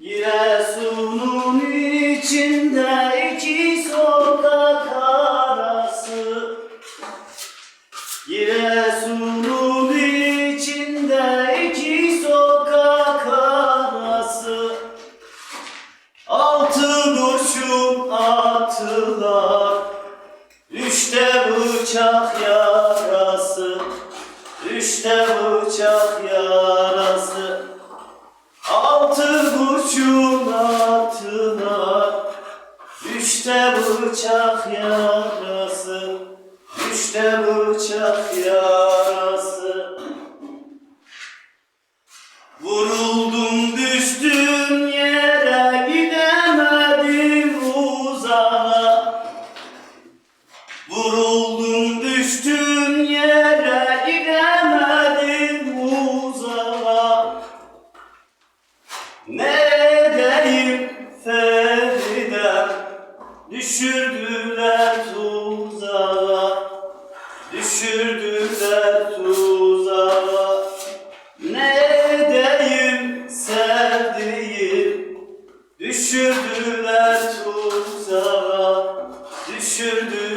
Giresun'un içinde iki sokak arası. Giresun'un içinde iki sokak arası. Altı kurşun attılar Üçte bıçak yarası Altı kurşun attılar Üçte bıçak yarası Üçte bıçak yarası. Vuruldum düştüm yere gidemedim uzağa. Vuruldum düştüm Neredeyim Feride Düşürdüler tuzağa. Düşürdüler tuzağa. Neredeyim sevdiğim? Düşürdüler tuzağa. Düşürdüler